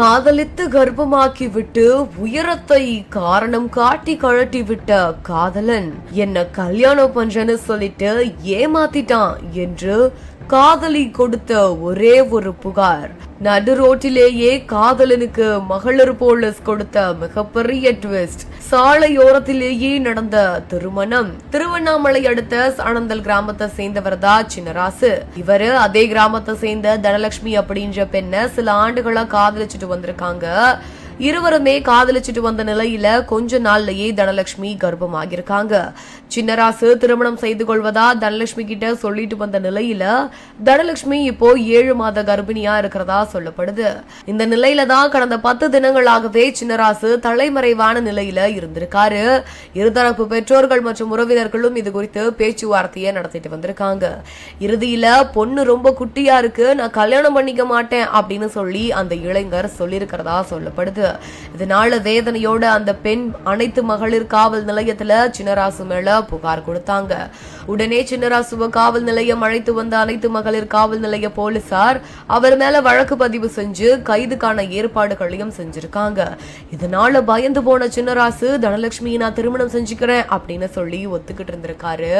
காதலித்து கர்ப்பமாக்கி விட்டு உயரத்தை காரணம் காட்டி கழட்டி விட்ட காதலன். என்ன கல்யாணம் பண்றேன்னு சொல்லிட்டு ஏமாத்திட்டான் என்று காதலி கொடுத்த ஒரே ஒரு புகார். நடு ரோட்டிலேயே காதலனுக்கு மகளிர் போலீஸ் கொடுத்த மிகப்பெரிய ட்விஸ்ட் சாலையோரத்திலேயே நடந்த திருமணம். திருவண்ணாமலை அடுத்த சாணந்தல் கிராமத்தை சேர்ந்தவர் தான் சின்னராசு. இவரு அதே கிராமத்தை சேர்ந்த தனலட்சுமி அப்படின்ற பெண்ணை சில ஆண்டுகளா காதலிச்சுட்டு வந்திருக்காங்க. இருவருமே காதலிச்சுட்டு வந்த நிலையில கொஞ்ச நாள்லயே தனலட்சுமி கர்ப்பமாகியிருக்காங்க. சின்னராசு திருமணம் செய்து கொள்வதா தனலட்சுமி கிட்ட சொல்லிட்டு வந்த நிலையில தனலட்சுமி இப்போ ஏழு மாத கர்ப்பிணியா இருக்கிறதா சொல்லப்படுது. இந்த நிலையில தான் கடந்த பத்து தினங்களாகவே சின்னராசு தலைமறைவான நிலையில இருந்திருக்காரு. இருதரப்பு பெற்றோர்கள் மற்றும் உறவினர்களும் இது குறித்து பேச்சுவார்த்தையை நடத்திட்டு வந்திருக்காங்க. இறுதியில பொண்ணு ரொம்ப குட்டியா இருக்கு நான் கல்யாணம் பண்ணிக்க மாட்டேன் அப்படின்னு சொல்லி அந்த இளைஞர் சொல்லியிருக்கிறதா சொல்லப்படுது. இதனால வேதனையோட அந்த பெண் அனைத்து மகளிர் காவல் நிலையத்துல சின்னராசு மேல புகார் கொடுத்தாங்க. உடனே சின்னராசுவ காவல் நிலையம் அழைத்து வந்த அனைத்து மகளிர் காவல் நிலைய போலீசார் அவர் மேல வழக்கு பதிவு செஞ்சு கைதுக்கான ஏற்பாடுகளையும் செஞ்சிருக்காங்க. இதனால பயந்து போன சின்னராசு தனலட்சுமி நான் திருமணம் செஞ்சுக்கிறேன் அப்படின்னு சொல்லி ஒத்துக்கிட்டு இருந்திருக்காரு.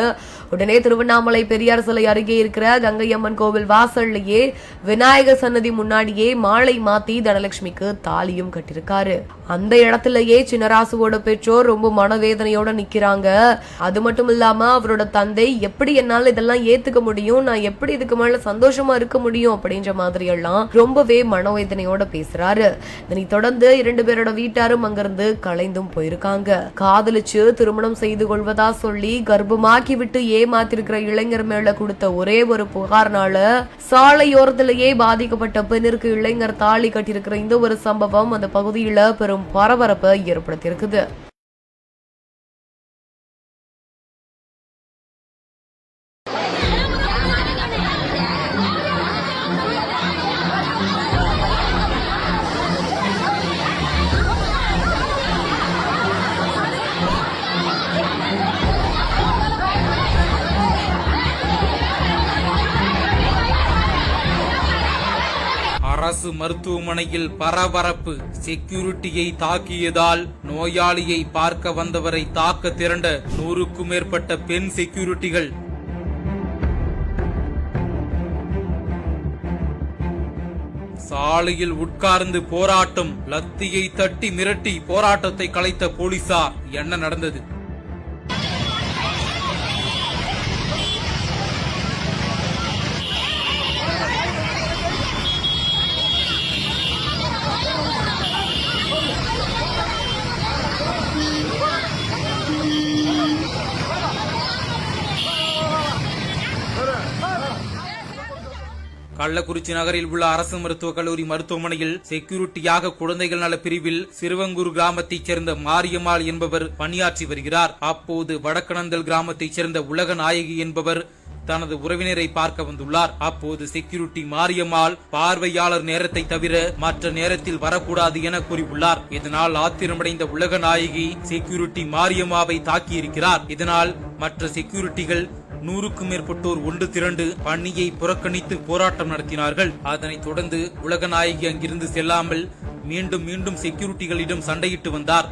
உடனே திருவண்ணாமலை பெரியார் சிலை அருகே இருக்கிற கங்கையம்மன் கோவில் வாசல்லையே விநாயகர் சன்னதி முன்னாடியே மாலை மாத்தி தனலட்சுமிக்கு தாலியும் கட்டி கட்டிருக்காரு அந்த இடத்துலயே சின்னராசுவோட பெற்றோர் ரொம்ப மனவேதனையோட நிக்கிறாங்க. அது மட்டும் இல்லாம அவரோட தந்தை எப்படி என்னால இதெல்லாம் ஏத்துக்க முடியும்? நான் எப்படி இதுக்கு மேல சந்தோஷமா இருக்க முடியும்? அப்படின்ற மாதிரி எல்லாம் ரொம்பவே மனவேதனையோட பேசுறாரு. இதனை தொடர்ந்து இரண்டு பேரோட வீட்டாரும் அங்கிருந்து கலைந்தும் போயிருக்காங்க. காதலிச்சு திருமணம் செய்து கொள்வதா சொல்லி கர்ப்பமாக்கி விட்டு ஏமாத்திருக்கிற இளைஞர் மேல கொடுத்த ஒரே ஒரு புகார்னால சாலையோரத்திலேயே பாதிக்கப்பட்ட பெண்ணிற்கு இளைஞர் தாலி கட்டியிருக்கிற இந்த ஒரு சம்பவம் அந்த பகுதியில பெரும் பரபரப்பை ஏற்படுத்தியிருக்குது. அரசு மருத்துவமனையில் பரபரப்பு. செக்யூரிட்டியை தாக்கியதால் நோயாளியை பார்க்க வந்தவரை தாக்க திரண்ட நூறுக்கும் மேற்பட்ட பெண் செக்யூரிட்டிகள். சாலையில் உட்கார்ந்து போராட்டம் லத்தியை தட்டி மிரட்டி போராட்டத்தை கலைத்த போலீசார். என்ன நடந்தது? கள்ளக்குறிச்சி நகரில் உள்ள அரசு மருத்துவக் கல்லூரி மருத்துவமனையில் செக்யூரிட்டியாக குழந்தைகள் நல பிரிவில் சிறுவங்கூர் கிராமத்தைச் சேர்ந்த மாரியம்மாள் என்பவர் பணியாற்றி வருகிறார். அப்போது வடக்கணந்தல் கிராமத்தைச் சேர்ந்த உலக நாயகி என்பவர் தனது உறவினரை பார்க்க வந்துள்ளார். அப்போது செக்யூரிட்டி மாரியம்மாள் பார்வையாளர் நேரத்தை தவிர மற்ற நேரத்தில் வரக்கூடாது என கூறியுள்ளார். இதனால் ஆத்திரமடைந்த உலக நாயகி செக்யூரிட்டி மாரியம்மாவை தாக்கியிருக்கிறார். இதனால் மற்ற செக்யூரிட்டிகள் நூறுக்கும் மேற்பட்டோர் ஒன்று திரண்டு பணியை புறக்கணித்து போராட்டம் நடத்தினார்கள். அதனைத் தொடர்ந்து உலகநாயகி அங்கிருந்து செல்லாமல் மீண்டும் மீண்டும் செக்யூரிட்டிகளிடம் சண்டையிட்டு வந்தார்.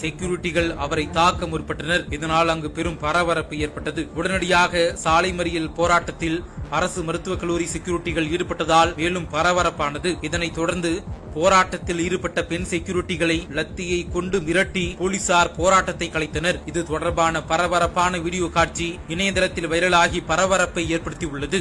செக்யூரிட்டிகள் அவரை தாக்க முற்பட்டனர். இதனால் அங்கு பெரும் பரபரப்பு ஏற்பட்டது. உடனடியாக சாலை மறியல் போராட்டத்தில் அரசு மருத்துவக் கல்லூரி செக்யூரிட்டிகள் ஈடுபட்டதால் மேலும் பரபரப்பானது. இதனைத் தொடர்ந்து போராட்டத்தில் ஈடுபட்ட பெண் செக்யூரிட்டிகளை லத்தியை கொண்டு மிரட்டி போலீசார் போராட்டத்தை கலைத்தனர். இது தொடர்பான பரபரப்பான வீடியோ காட்சி இணையதளத்தில் வைரலாகி பரபரப்பை ஏற்படுத்தியுள்ளது.